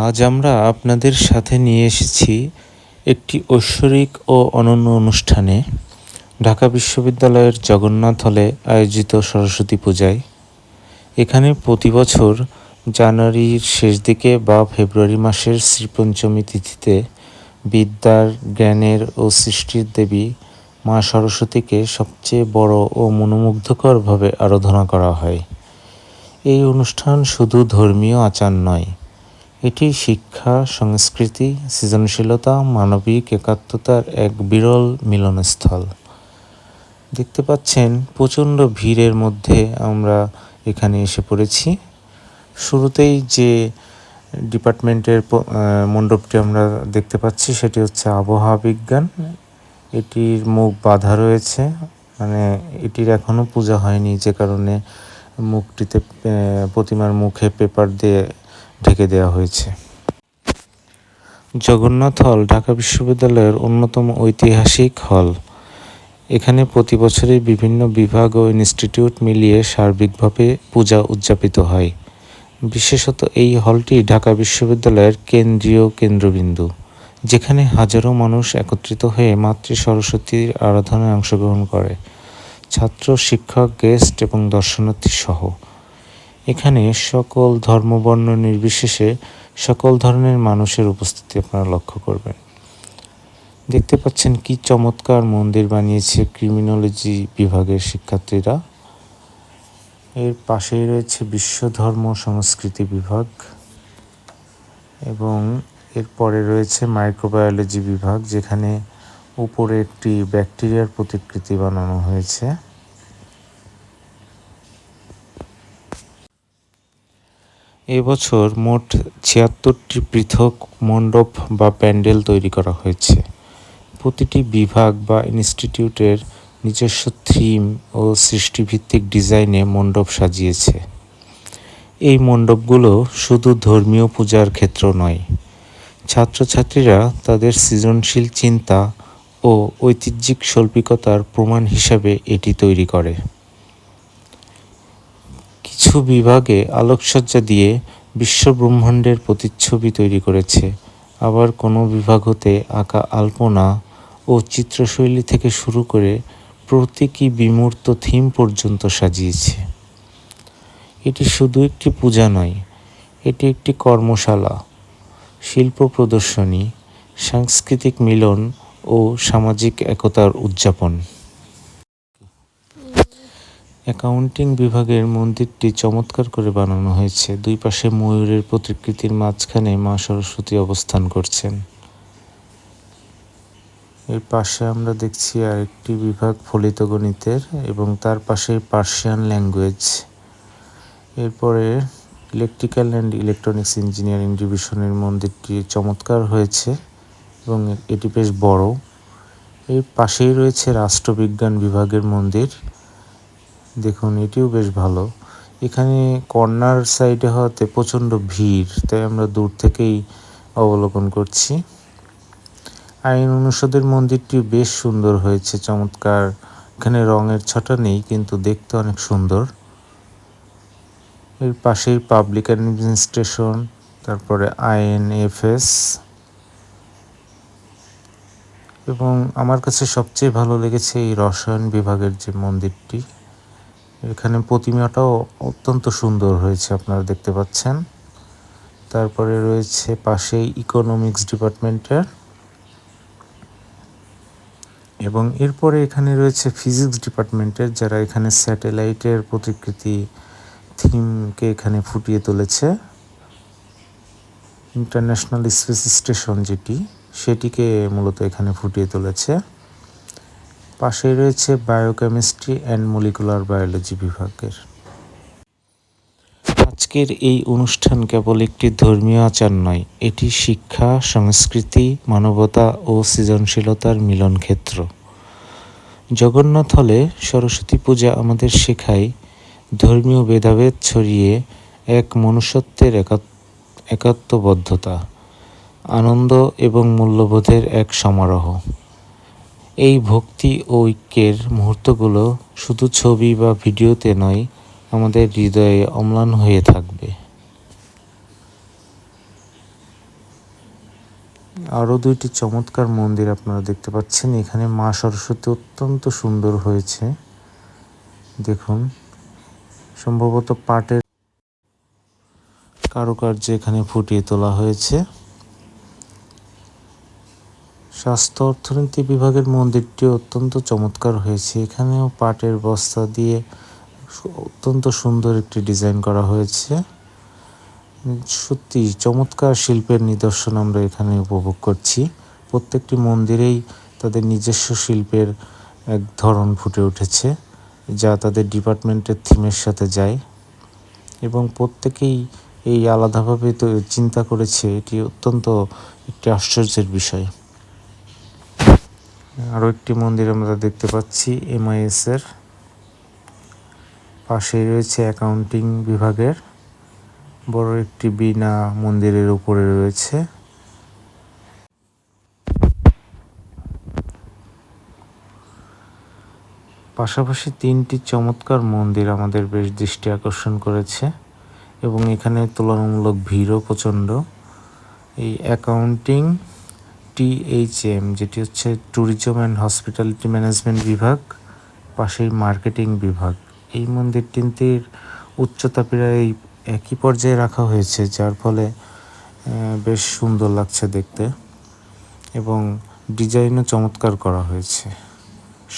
আজ আমরা আপনাদের সাথে নিয়ে এসেছি একটি ঐশ্বরিক ও অনন্য অনুষ্ঠানে। ঢাকা বিশ্ববিদ্যালয়ের জগন্নাথ হলে আয়োজিত সরস্বতী পূজায়। এখানে প্রতি বছর জানুয়ারির শেষ দিকে বা ফেব্রুয়ারি মাসের শ্রীপঞ্চমী তিথিতে বিদ্যার, জ্ঞানের ও সৃষ্টির দেবী মা সরস্বতীকে সবচেয়ে বড় ও মনোমুগ্ধকরভাবে আরাধনা করা হয়। এই অনুষ্ঠান শুধু ধর্মীয় আচার নয় এটি শিক্ষা, সংস্কৃতি, সৃজনশীলতা, মানবিক একাত্মতার এক বিরল মিলনস্থল। দেখতে পাচ্ছেন, প্রচণ্ড ভিড়ের মধ্যে আমরা এখানে এসে পড়েছি। শুরুতেই যে ডিপার্টমেন্টের মণ্ডপটি আমরা দেখতে পাচ্ছি, সেটি হচ্ছে আবহাওয়া বিজ্ঞান। এটির মুখ বাঁধা রয়েছে। মানে এটির এখনও পূজা হয়নি, যে কারণে মুখটিতে প্রতিমার মুখে পেপার দিয়ে ঢেকে দেওয়া হয়েছে। জগন্নাথ হল ঢাকা বিশ্ববিদ্যালয়ের অন্যতম ঐতিহাসিক হল। এখানে প্রতি বছরই বিভিন্ন বিভাগ ও ইনস্টিটিউট মিলিয়ে সার্বিকভাবে পূজা উদযাপিত হয়। বিশেষত এই হলটি ঢাকা বিশ্ববিদ্যালয়ের কেন্দ্রীয় কেন্দ্রবিন্দু, যেখানে হাজারো মানুষ একত্রিত হয়ে মাতৃ সরস্বতীর আরাধনায় অংশগ্রহণ করে। ছাত্র, শিক্ষক, গেস্ট এবং দর্শনার্থী সহ এখানে সকল ধর্মবর্ণ নির্বিশেষে সকল ধরনের মানুষের উপস্থিতি আপনারা লক্ষ্য করবেন। দেখতে পাচ্ছেন কি চমৎকার মন্দির বানিয়েছে ক্রিমিনোলজি বিভাগের শিক্ষার্থীরা। এর পাশেই রয়েছে বিশ্ব ধর্ম সংস্কৃতি বিভাগ এবং এরপরে রয়েছে মাইক্রোবায়োলজি বিভাগ, যেখানে উপরে একটি ব্যাকটেরিয়ার প্রতিকৃতি বানানো হয়েছে। এবছর মোট ছিয়াত্তরটি পৃথক মণ্ডপ বা প্যান্ডেল তৈরি করা হয়েছে। প্রতিটি বিভাগ বা ইনস্টিটিউটের নিজস্ব থিম ও সৃষ্টিভিত্তিক ডিজাইনে মণ্ডপ সাজিয়েছে। এই মণ্ডপগুলো শুধু ধর্মীয় পূজার ক্ষেত্র নয়, ছাত্রছাত্রীরা তাদের সৃজনশীল চিন্তা ও ঐতিহ্যিক শৈল্পিকতার প্রমাণ হিসাবে এটি তৈরি করে। কিছু বিভাগে আলোকসজ্জা দিয়ে বিশ্বব্রহ্মাণ্ডের প্রতিচ্ছবি তৈরি করেছে। আবার কোনো বিভাগ হতে আঁকা আলপনা ও চিত্রশৈলী থেকে শুরু করে প্রতীকী বিমূর্ত থিম পর্যন্ত সাজিয়েছে। এটি শুধু একটি পূজা নয়, এটি একটি কর্মশালা, শিল্প প্রদর্শনী, সাংস্কৃতিক মিলন ও সামাজিক একতার উদযাপন। অ্যাকাউন্টিং বিভাগের মন্দিরটি চমৎকার করে বানানো হয়েছে। দুই পাশে ময়ূরের প্রতিকৃতির মাঝখানে মা সরস্বতী অবস্থান করছেন। এর পাশে আমরা দেখছি আরেকটি বিভাগ ফলিত গণিতের এবং তার পাশে পার্সিয়ান ল্যাঙ্গুয়েজ। এরপরে ইলেকট্রিক্যাল অ্যান্ড ইলেকট্রনিক্স ইঞ্জিনিয়ারিং ডিভিশনের মন্দিরটি চমৎকার হয়েছে এবং এটি বেশ বড়। এর পাশেই রয়েছে রাষ্ট্রবিজ্ঞান বিভাগের মন্দির। দেখুন, এটিও বেশ ভালো। এখানে কর্নার সাইডে হওয়াতে প্রচণ্ড ভিড়, তাই আমরা দূর থেকেই অবলোকন করছি। আইন অনুষদের মন্দিরটি বেশ সুন্দর হয়েছে, চমৎকার। এখানে রঙের ছটা নেই, কিন্তু দেখতে অনেক সুন্দর। এর পাশেই পাবলিক অ্যাডমিনিস্ট্রেশন, তারপরে আইএনএফএস। এবং আমার কাছে সবচেয়ে ভালো লেগেছে এই রসায়ন বিভাগের যে মন্দিরটি। এখানে প্রতিমাটাও অত্যন্ত সুন্দর হয়েছে, আপনারা দেখতে পাচ্ছেন। তারপরে রয়েছে পাশেই ইকোনমিক্স ডিপার্টমেন্টের এবং এরপরে এখানে রয়েছে ফিজিক্স ডিপার্টমেন্টের যারা এখানে স্যাটেলাইটের প্রতিকৃতি থিমকে এখানে ফুটিয়ে তুলেছে। ইন্টারন্যাশনাল স্পেস স্টেশন যেটি, সেটিকে মূলত এখানে ফুটিয়ে তুলেছে। পাশে রয়েছে বায়োকেমিস্ট্রি অ্যান্ড মলিকুলার বায়োলজি বিভাগের। আজকের এই অনুষ্ঠান কেবল একটি ধর্মীয় আচার নয়, এটি শিক্ষা, সংস্কৃতি, মানবতা ও সৃজনশীলতার মিলন ক্ষেত্র। জগন্নাথ হলে সরস্বতী পূজা আমাদের শেখায়, ধর্মীয় ভেদাভেদ ছড়িয়ে এক মনুষ্যত্বের একাত্মবদ্ধতা, আনন্দ এবং মূল্যবোধের এক সমারোহ। এই ভক্তি ও ঐক্যের মুহূর্তগুলো শুধু ছবি বা ভিডিওতে নয়, আমাদের হৃদয়ে অম্লান হয়ে থাকবে। আরও দুইটি চমৎকার মন্দির আপনারা দেখতে পাচ্ছেন। এখানে মা সরস্বতী অত্যন্ত সুন্দর হয়েছে। দেখুন, সম্ভবত পাটের কারুকার্য এখানে ফুটিয়ে তোলা হয়েছে। স্বাস্থ্য অর্থনীতি বিভাগের মন্দিরটি অত্যন্ত চমৎকার হয়েছে। এখানেও পাটের বস্তা দিয়ে অত্যন্ত সুন্দর একটি ডিজাইন করা হয়েছে। সত্যি চমৎকার শিল্পের নিদর্শন আমরা এখানে উপভোগ করছি। প্রত্যেকটি মন্দিরেই তাদের নিজস্ব শিল্পের এক ধরন ফুটে উঠেছে, যা তাদের ডিপার্টমেন্টের থিমের সাথে যায় এবং প্রত্যেকেই এই আলাদাভাবে তো চিন্তা করেছে, এটি অত্যন্ত একটি আশ্চর্যের বিষয়। আরও একটি মন্দির আমরা দেখতে পাচ্ছি এমআইএস এর পাশেই রয়েছে অ্যাকাউন্টিং বিভাগের। বড় একটি বিনা মন্দিরের উপরে রয়েছে। পাশাপাশি তিনটি চমৎকার মন্দির আমাদের বেশ দৃষ্টি আকর্ষণ করেছে এবং এখানে তুলনামূলক ভিড়ও প্রচণ্ড। এই অ্যাকাউন্টিং টিএইচএম যেটি হচ্ছে ট্যুরিজম অ্যান্ড হসপিটালিটি ম্যানেজমেন্ট বিভাগ, পাশেই মার্কেটিং বিভাগ। এই মন্দির তিনটির উচ্চতা প্রায় একই পর্যায়ে রাখা হয়েছে, যার ফলে বেশ সুন্দর লাগছে দেখতে এবং ডিজাইনও চমৎকার করা হয়েছে।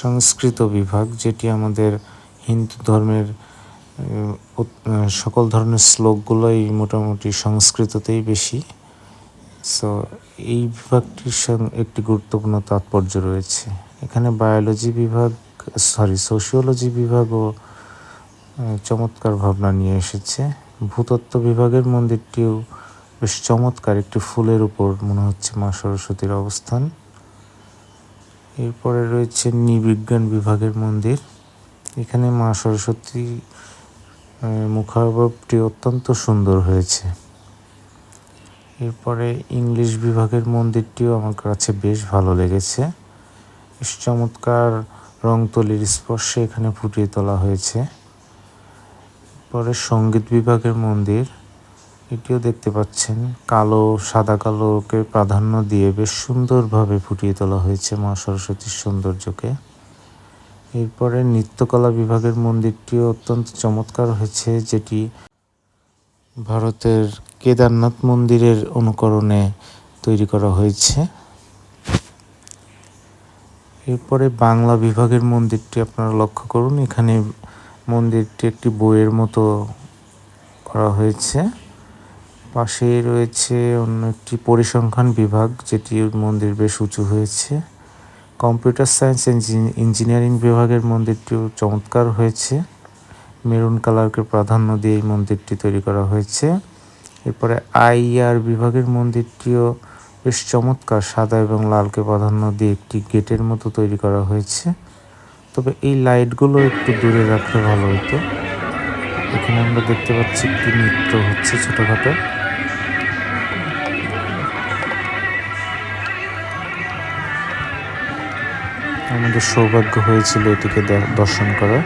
সংস্কৃত বিভাগ, যেটি আমাদের হিন্দু ধর্মের সকল ধরনের শ্লোকগুলোই মোটামুটি সংস্কৃততেই বেশি। সো এই বিভাগটির সঙ্গে একটি গুরুত্বপূর্ণ তাৎপর্য রয়েছে। এখানে বায়োলজি বিভাগ সরি সোশিওলজি বিভাগও চমৎকার ভাবনা নিয়ে এসেছে। ভূতত্ত্ব বিভাগের মন্দিরটিও বেশ চমৎকার, একটি ফুলের উপর মনে হচ্ছে মা সরস্বতীর অবস্থান। এরপরে রয়েছে নৃবিজ্ঞান বিভাগের মন্দির। এখানে মা সরস্বতী মুখাবয়বটি অত্যন্ত সুন্দর হয়েছে। এরপরে ইংলিশ বিভাগের মন্দিরটিও আমার কাছে বেশ ভালো লেগেছে। বেশ চমৎকার রং তলির স্পর্শে এখানে ফুটিয়ে তোলা হয়েছে। পরে সংগীত বিভাগের মন্দির, এটিও দেখতে পাচ্ছেন। কালো, সাদা কালোকে প্রাধান্য দিয়ে বেশ সুন্দরভাবে ফুটিয়ে তোলা হয়েছে মা সরস্বতীর সৌন্দর্যকে। এরপরে নৃত্যকলা বিভাগের মন্দিরটিও অত্যন্ত চমৎকার হয়েছে, যেটি ভারতের কেদারনাথ মন্দিরের অনুকরণে তৈরি করা হয়েছে। এরপরে বাংলা বিভাগের মন্দিরটি আপনারা লক্ষ্য করুন, এখানে মন্দিরটি একটি বইয়ের মতো করা হয়েছে। পাশেই রয়েছে অন্য একটি পরিসংখ্যান বিভাগ, যেটি মন্দির বেশ উঁচু হয়েছে। কম্পিউটার সায়েন্স ইঞ্জিনিয়ারিং বিভাগের মন্দিরটিও চমৎকার হয়েছে। মেরুন কালারকে প্রাধান্য দিয়ে এই মন্দিরটি তৈরি করা হয়েছে। এরপরে আইআর বিভাগের মন্দিরটিও বেশ চমৎকার, সাদা এবং লালকে প্রাধান্য দিয়ে একটি গেটের মতো তৈরি করা হয়েছে। তবে এই লাইটগুলো একটু দূরে রাখলে ভালো হতো। এখানে আমরা দেখতে পাচ্ছি একটি নৃত্য হচ্ছে ছোটোখাটো। আমাদের সৌভাগ্য হয়েছিল এটিকে দর্শন করা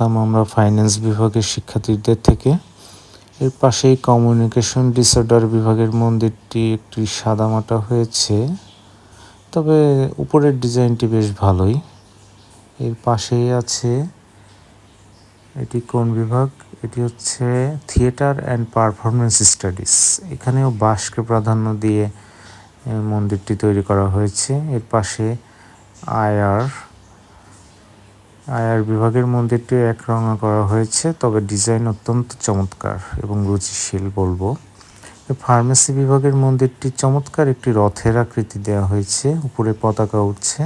দেখলাম আমরা ফাইন্যান্স বিভাগের শিক্ষার্থীদের থেকে। এর পাশেই কমিউনিকেশন ডিসঅর্ডার বিভাগের মন্দিরটি একটি সাদামাটা হয়েছে। তবে উপরের ডিজাইনটি বেশ ভালোই। এর পাশেই আছে এটি কোন বিভাগ? এটি হচ্ছে থিয়েটার অ্যান্ড পারফরমেন্স স্টাডিজ এখানেও বাঁশকে প্রাধান্য দিয়ে মন্দিরটি তৈরি করা হয়েছে। এর পাশে আয়ার আয়ার বিভাগের মন্দিরটি এক রঙা করা হয়েছে, তবে ডিজাইন অত্যন্ত চমৎকার এবং রুচিশীল বলব। ফার্মেসি বিভাগের মন্দিরটি চমৎকার একটি রথের আকৃতি দেওয়া হয়েছে, উপরে পতাকা উঠছে।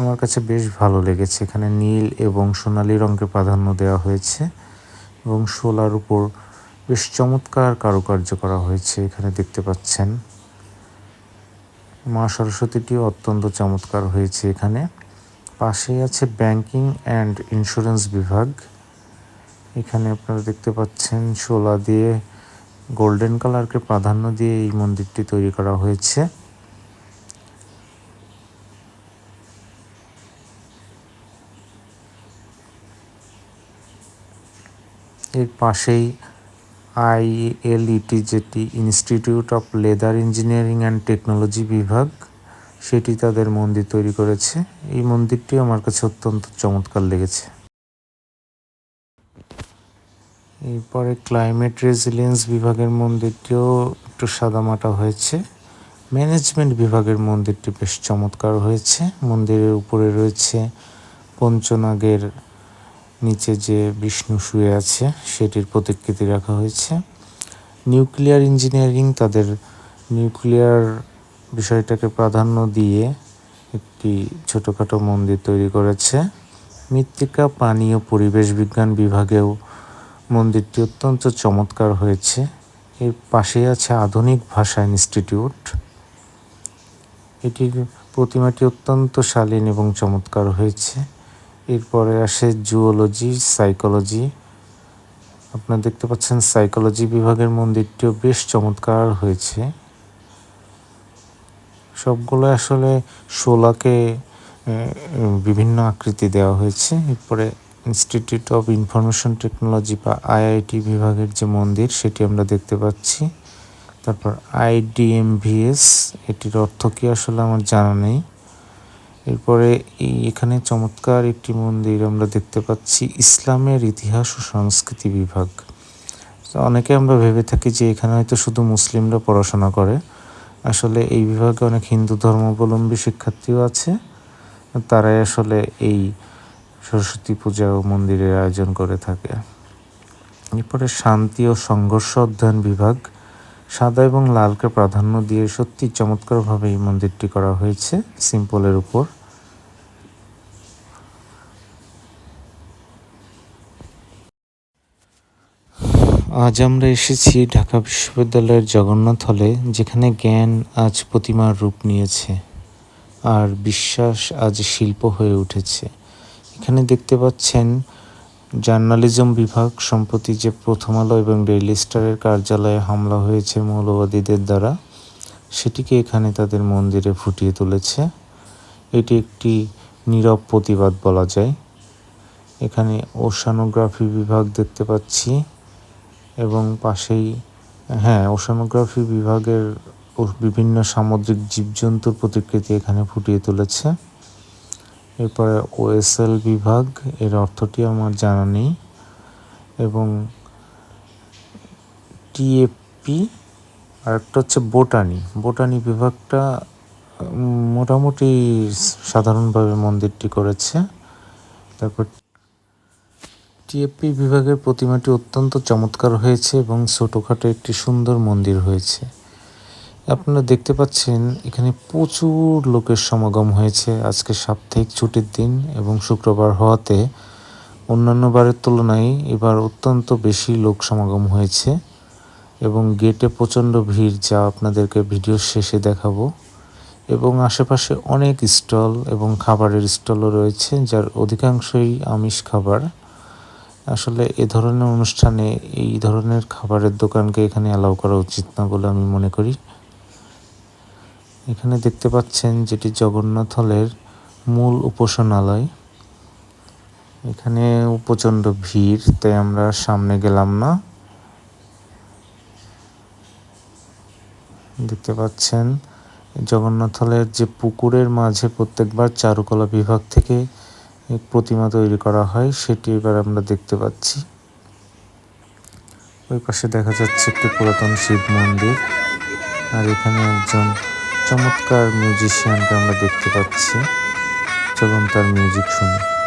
আমার কাছে বেশ ভালো লেগেছে, এখানে নীল এবং সোনালি রঙকে প্রাধান্য দেওয়া হয়েছে এবং শোলার উপর বেশ চমৎকার কারুকার্য করা হয়েছে, এখানে দেখতে পাচ্ছেন। মা সরস্বতীটিও অত্যন্ত চমৎকার হয়েছে এখানে। পাশেই আছে ব্যাংকিং অ্যান্ড ইন্স্যুরেন্স বিভাগ। এখানে আপনারা দেখতে পাচ্ছেন, শোলা দিয়ে গোল্ডেন কালারকে প্রাধান্য দিয়ে এই মন্দিরটি তৈরি করা হয়েছে। এর পাশেই আইএলইটি যেটি institute of leather engineering and technology বিভাগ। সেটি তাদের মন্দির তৈরি করেছে। এই মন্দিরটি আমার কাছে অত্যন্ত চমৎকার লেগেছে। এরপরে ক্লাইমেট রেজিলিয়েন্স বিভাগের মন্দিরটিও একটু সাদামাটা হয়েছে। ম্যানেজমেন্ট বিভাগের মন্দিরটি বেশ চমৎকার হয়েছে। মন্দিরের উপরে রয়েছে পঞ্চনাগের নিচে যে বিষ্ণু শুয়ে আছে, সেটির প্রতিকৃতি রাখা হয়েছে। নিউক্লিয়ার ইঞ্জিনিয়ারিং তাদের নিউক্লিয়ার বিষয়টাকে প্রাধান্য দিয়ে একটি ছোটোখাটো মন্দির তৈরি করেছে। মৃত্তিকা পানি ও পরিবেশ বিজ্ঞান বিভাগেও মন্দিরটি অত্যন্ত চমৎকার হয়েছে। এর পাশেই আছে আধুনিক ভাষা ইনস্টিটিউট। এটির প্রতিমাটি অত্যন্ত শালীন এবং চমৎকার হয়েছে। এরপরে আসে জুওলজি, সাইকোলজি। আপনারা দেখতে পাচ্ছেন সাইকোলজি বিভাগের মন্দিরটিও বেশ চমৎকার হয়েছে। সবগুলো আসলে শোলাকে বিভিন্ন আকৃতি দেওয়া হয়েছে। এরপরে ইনস্টিটিউট অফ ইনফরমেশন টেকনোলজি বা আইআইটি বিভাগের যে মন্দির, সেটি আমরা দেখতে পাচ্ছি। তারপর আইডিএমভিএস এটির অর্থ কি আসলে আমার জানা নেই। এরপরে এই এখানে চমৎকার একটি মন্দির আমরা দেখতে পাচ্ছি, ইসলামের ইতিহাস ও সংস্কৃতি বিভাগ। অনেকে আমরা ভেবে থাকি যে এখানে হয়তো শুধু মুসলিমরা পড়াশোনা করে। আসলে এই বিভাগে অনেক হিন্দু ধর্মাবলম্বী শিক্ষার্থীও আছে। তারাই আসলে এই সরস্বতী পূজা ও মন্দিরের আয়োজন করে থাকে। এরপরে শান্তি ও সংঘর্ষ অধ্যয়ন বিভাগ সাদা এবং লালকে প্রাধান্য দিয়ে সত্যি চমৎকারভাবে এই মন্দিরটি করা হয়েছে, সিম্পলের উপর। আজ আমরা এসেছি ঢাকা বিশ্ববিদ্যালয়ের জগন্নাথ হলে, যেখানে জ্ঞান আজ প্রতিমার রূপ নিয়েছে আর বিশ্বাস আজ শিল্প হয়ে উঠেছে। এখানে দেখতে পাচ্ছেন জার্নালিজম বিভাগ সম্প্রতি যে প্রথম আলো এবং ডেইলি স্টারের কার্যালয়ে হামলা হয়েছে মৌলবাদীদের দ্বারা, সেটিকে এখানে তাদের মন্দিরে ফুটিয়ে তুলেছে। এটি একটি নীরব প্রতিবাদ বলা যায়। এখানে ওশানোগ্রাফি বিভাগ দেখতে পাচ্ছি। এবং পাশেই হ্যাঁ ওশানোগ্রাফি বিভাগের বিভিন্ন সামুদ্রিক জীবজন্তুর প্রতিকৃতি এখানে ফুটিয়ে তুলেছে। এরপরে ওএসএল বিভাগ, এর অর্থটি আমার জানা নেই। এবং টিএপি আর একটা হচ্ছে বোটানি। বোটানি বিভাগটা মোটামুটি সাধারণভাবে মন্দিরটি করেছে। তারপর টিএপি বিভাগের প্রতিমাটি অত্যন্ত চমৎকার হয়েছে এবং ছোটোখাটো একটি সুন্দর মন্দির হয়েছে। আপনারা দেখতে পাচ্ছেন, এখানে প্রচুর লোকের সমাগম হয়েছে আজকে সাপ্তাহিক ছুটির দিন এবং শুক্রবার হওয়াতে। অন্যান্য বারের তুলনায় এবার অত্যন্ত বেশি লোক সমাগম হয়েছে এবং গেটে প্রচণ্ড ভিড় যা আপনাদেরকে ভিডিওর শেষে দেখাবো। এবং আশেপাশে অনেক স্টল এবং খাবারের স্টলও রয়েছে, যার অধিকাংশই আমিষ খাবার। আসলে এ ধরনের অনুষ্ঠানে এই ধরনের খাবারের দোকানকে এখানে অ্যালাউ করা উচিত না বলে আমি মনে করি। এখানে দেখতে পাচ্ছেন যেটি জগন্নাথ হলের মূল উপাসনালয়। এখানে প্রচণ্ড ভিড়, তাই আমরা সামনে গেলাম না। দেখতে পাচ্ছেন, জগন্নাথ হলের যে পুকুরের মাঝে প্রত্যেকবার চারুকলা বিভাগ থেকে প্রতিমা তৈরি করা হয়, সেটি এবার আমরা দেখতে পাচ্ছি। ওই পাশে দেখা যাচ্ছে একটি পুরাতন শিব মন্দির, আর এখানে একজন চমৎকার মিউজিশিয়ানকে আমরা দেখতে পাচ্ছি। চলুন তার মিউজিক শুনি।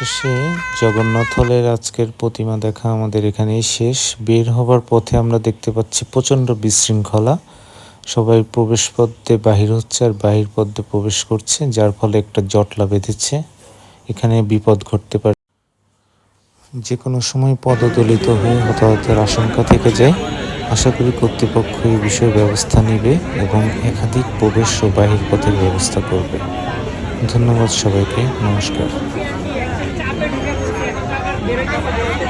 অবশেষে জগন্নাথ হলের আজকের প্রতিমা দেখা আমাদের এখানেই শেষ। বের হবার পথে আমরা দেখতে পাচ্ছি প্রচণ্ড বিশৃঙ্খলা। সবাই প্রবেশ পথে বাহির হচ্ছে আর বাহির পথে প্রবেশ করছে, যার ফলে একটা জটলা বেঁধেছে। এখানে বিপদ ঘটতে পারে। যে কোনো সময় পদদলিত হয়ে হতাহতের আশঙ্কা থেকে যায়। আশা করি কর্তৃপক্ষ এই বিষয়ে ব্যবস্থা নেবে এবং একাধিক প্রবেশ ও বাহির পথের ব্যবস্থা করবে। ধন্যবাদ সবাইকে। নমস্কার। direita, direita.